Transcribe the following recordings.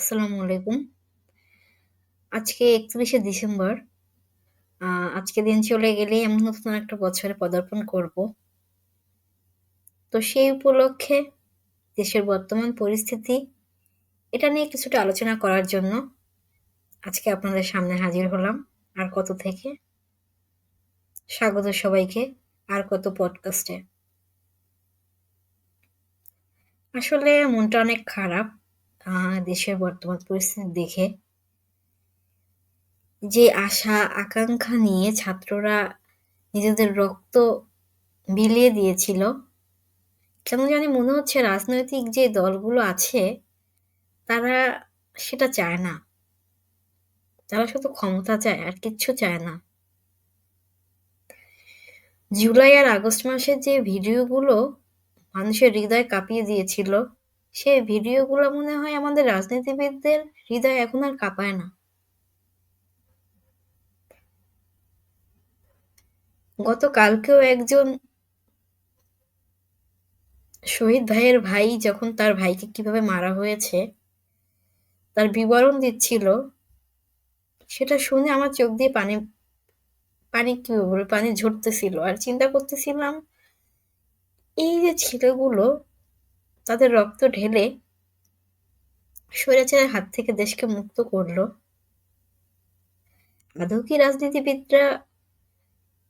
আসসালামু আলাইকুম। আজকে ৩১শে ডিসেম্বর। আজকে দিন চলে গেলেই আমি নতুন একটা বছরে পদার্পণ করব। তো সেই উপলক্ষে দেশের বর্তমান পরিস্থিতি, এটা নিয়ে কিছুটা আলোচনা করার জন্য আজকে আপনাদের সামনে হাজির হলাম। আর কত থেকে। স্বাগত সবাইকে আর কত পডকাস্টে। আসলে মনটা অনেক খারাপ দেশের বর্তমান পরিস্থিতি দেখে। যে আশা আকাঙ্ক্ষা নিয়ে ছাত্ররা নিজেদের রক্ত বিলিয়ে দিয়েছিল, কেন জানি মনে হচ্ছে রাজনৈতিক যে দলগুলো আছে, তারা সেটা চায় না। তারা শুধু ক্ষমতা চায় আর কিচ্ছু চায় না। জুলাই আর আগস্ট মাসের যে ভিডিওগুলো মানুষের হৃদয় কাঁপিয়ে দিয়েছিল, সে ভিডিওগুলো মনে হয় আমাদের রাজনীতিবিদদের হৃদয় এখন আর কাঁপায় না। গতকালকেও একজন শহীদ ভাইয়ের ভাই যখন তার ভাইকে কীভাবে মারা হয়েছে, তার বিবরণ দিচ্ছিল, সেটা শুনে আমার চোখ দিয়ে পানি পানি কি বলব পানি ঝরতেছিল। আর চিন্তা করতেছিলাম, এই যে ছেলেগুলো তাদের রক্ত ঢেলে স্বৈরাচারের হাত থেকে দেশকে মুক্ত করল। আদৌ কি রাজনীতিবিদরা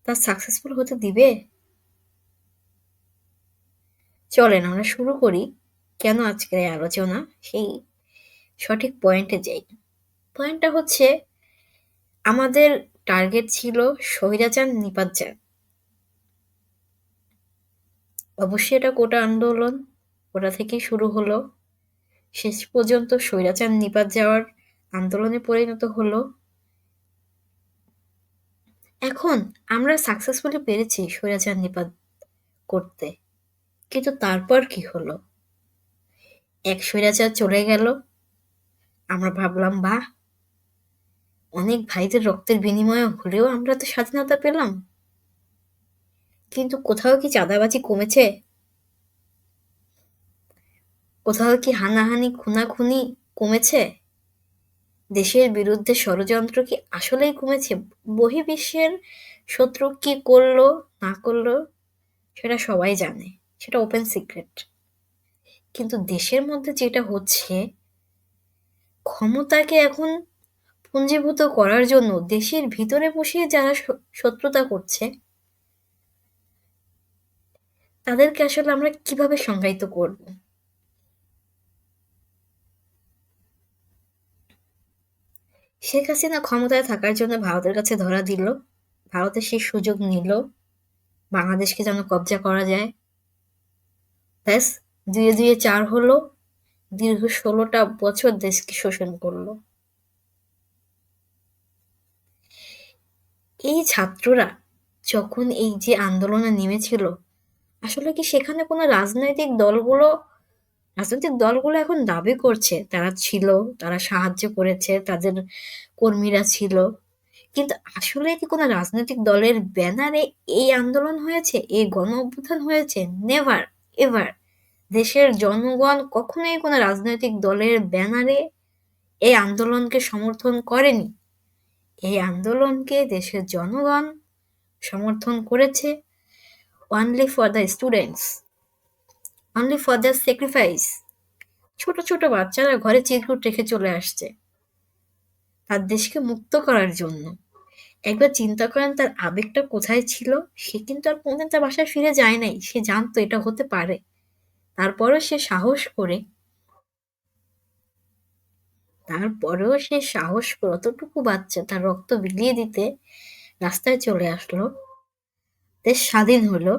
তা সাকসেসফুল হতে দিবে? চলেন, আমরা শুরু করি কেন আজকের এই আলোচনা সেই সঠিক পয়েন্টে যাই। পয়েন্টটা হচ্ছে, আমাদের টার্গেট ছিল স্বৈরাচার নিপাত যান অবশ্যই এটা কোটা আন্দোলন ওটা থেকেই শুরু হলো। শেষ পর্যন্ত স্বৈরাচার নিপাত যাওয়ার আন্দোলনে পরিণত হলো। এখন আমরা সাকসেসফুলি পেরেছি স্বৈরাচার নিপাত করতে। কিন্তু তারপর কি হলো? এক স্বৈরাচার চলে গেল। আমরা ভাবলাম, বাহ! অনেক ভাইদের রক্তের বিনিময়ে হলেও আমরা তো স্বাধীনতা পেলাম। কিন্তু কোথাও কি চাঁদাবাজি কমেছে? কোথাও কি হানাহানি, খুনাখুনি কমেছে? দেশের বিরুদ্ধে ষড়যন্ত্র কি আসলেই কমেছে? বহির্বিশ্বের শত্রু কি করল, না করল, সেটা সবাই জানে। সেটা ওপেন সিক্রেট কিন্তু দেশের মধ্যে যেটা হচ্ছে, ক্ষমতাকে এখন পুঞ্জীভূত করার জন্য দেশের ভিতরে বসে যারা শত্রুতা করছে, তাদেরকে আসলে আমরা কীভাবে সংজ্ঞায়িত করব? শেখ হাসিনা ক্ষমতায় থাকার জন্য ভারতের কাছে ধরা দিল, ভারতের সেই সুযোগ নিল, বাংলাদেশকে যেন কবজা করা যায়। ব্যাস দুয়ে দুয়ে চার হলো, দীর্ঘ ষোলোটা বছর দেশকে শোষণ করল। এই ছাত্ররা যখন এই যে আন্দোলনে নেমেছিল, আসলে কি সেখানে কোনো রাজনৈতিক দলগুলো রাজনৈতিক দলগুলো এখন দাবি করছে, তারা ছিল, তারা সাহায্য করেছে, তাদের কর্মীরা ছিল। কিন্তু আসলে কি কোনো রাজনৈতিক দলের ব্যানারে এই আন্দোলন হয়েছে, এই গণ অভ্যুত্থান হয়েছে? নেভার এভার দেশের জনগণ কখনোই কোনো রাজনৈতিক দলের ব্যানারে এই আন্দোলনকে সমর্থন করেনি। এই আন্দোলনকে দেশের জনগণ সমর্থন করেছে। Only for the students only for the sacrifice ছোট ছোট বাচ্চারা ঘরে চিরকুট রেখে চলে আসছে। তার দেশকে মুক্ত করার জন্য। একবার চিন্তা করেন তার আবেগটা কোথায় ছিল? সে কিন্তু আর কোনদিন তার বাসায় ফিরে যায় নাই। সে জানতো এটা হতে পারে। তারপরও সে সাহস করে। তারপরেও সে সাহস করে অতটুকু বাচ্চা তার রক্ত বিলিয়ে দিতে রাস্তায় চলে আসলো। দেশ স্বাধীন হলো।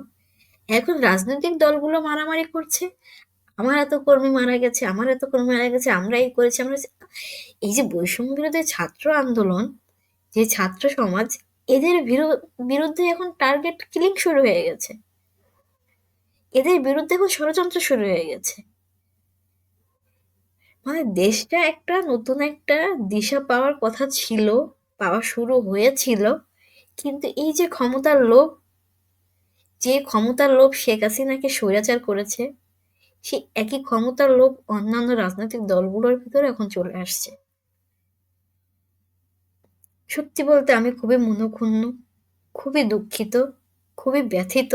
এখন রাজনৈতিক দলগুলো মারামারি করছে। আমার এত কর্মী মারা গেছে, আমার এত কর্মী মারা গেছে আমরা এই করেছি, আমরা এই যে বৈষম্য বিরোধী ছাত্র আন্দোলন, যে ছাত্র সমাজ, এদের বিরুদ্ধে এখন টার্গেট কিলিং শুরু হয়ে গেছে। এদের বিরুদ্ধে এখন ষড়যন্ত্র শুরু হয়ে গেছে। মানে দেশটা একটা নতুন একটা দিশা পাওয়ার কথা ছিল, পাওয়া শুরু হয়েছিল, কিন্তু এই যে ক্ষমতার লোভ যে ক্ষমতার লোভ শেখ হাসিনাকে স্বৈরাচার করেছে সেই একই ক্ষমতার লোভ অন্যান্য রাজনৈতিক দলগুলোর ভিতরে এখন চলে আসছে। সত্যি বলতে আমি খুবই মনক্ষুণ্ণ, খুবই দুঃখিত, খুবই ব্যথিত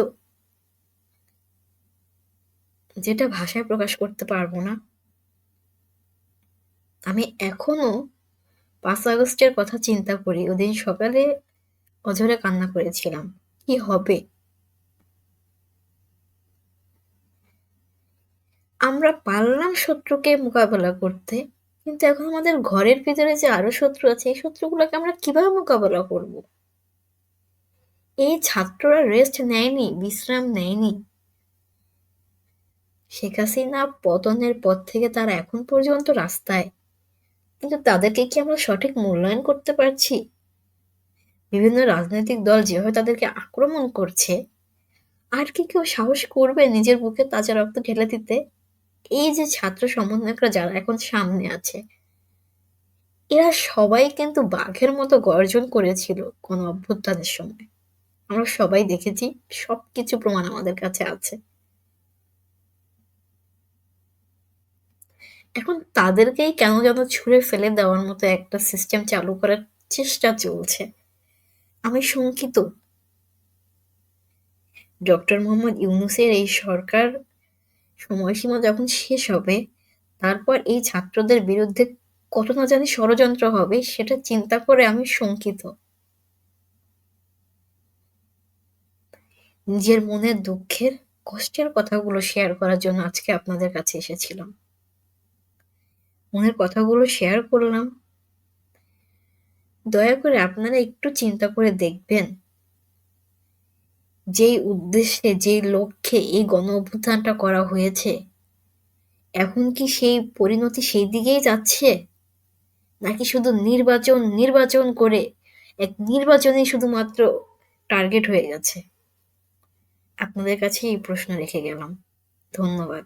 যেটা ভাষায় প্রকাশ করতে পারব না। আমি এখনও পাঁচ আগস্টের কথা চিন্তা করি, ওদিন সকালে অঝরে কান্না করেছিলাম, কি হবে? আমরা পারলাম শত্রুকে মোকাবেলা করতে, কিন্তু এখন আমাদের ঘরের ভিতরে যে আরও শত্রু আছে, এই শত্রুগুলোকে আমরা কীভাবে মোকাবেলা করব? এই ছাত্ররা রেস্ট নেয়নি, বিশ্রাম নেয়নি। শেখ হাসিনা পতনের পর থেকে তারা এখন পর্যন্ত রাস্তায়। কিন্তু তাদেরকে কি আমরা সঠিক মূল্যায়ন করতে পারছি? বিভিন্ন রাজনৈতিক দল যেভাবে তাদেরকে আক্রমণ করছে, আর কি কেউ সাহস করবে নিজের বুকে তাজা রক্ত ঢেলে দিতে? এই যে ছাত্র সমন্বয়করা যারা এখন সামনে আছে, এরা সবাই কিন্তু বাঘের মতো গর্জন করেছিল কোন অভ্যুত্থানের সময়। আমরা সবাই দেখেছি, সবকিছু প্রমাণ আমাদের কাছে আছে। এখন তাদেরকেই কেন যেন ছুঁড়ে ফেলে দেওয়ার মতো একটা সিস্টেম চালু করার চেষ্টা চলছে। আমি শঙ্কিত। ডক্টর মোহাম্মদ ইউনুসের এই সরকার সময়সীমা যখন শেষ হবে, তারপর এই ছাত্রদের বিরুদ্ধে কত না জানি ষড়যন্ত্র হবে, সেটা চিন্তা করে আমি শঙ্কিত। নিজের মনের দুঃখের কষ্টের কথাগুলো শেয়ার করার জন্য আজকে আপনাদের কাছে এসেছিলাম। মনের কথাগুলো শেয়ার করলাম। দয়া করে আপনারা একটু চিন্তা করে দেখবেন যেই উদ্দেশ্যে যেই লক্ষ্যে এই গণ অভ্যুত্থানটা করা হয়েছে, এখন কি সেই পরিণতি সেই দিকেই যাচ্ছে? নাকি শুধু নির্বাচন নির্বাচন করে এক নির্বাচনই শুধুমাত্র টার্গেট হয়ে গেছে? আপনাদের কাছে এই প্রশ্ন রেখে গেলাম। ধন্যবাদ।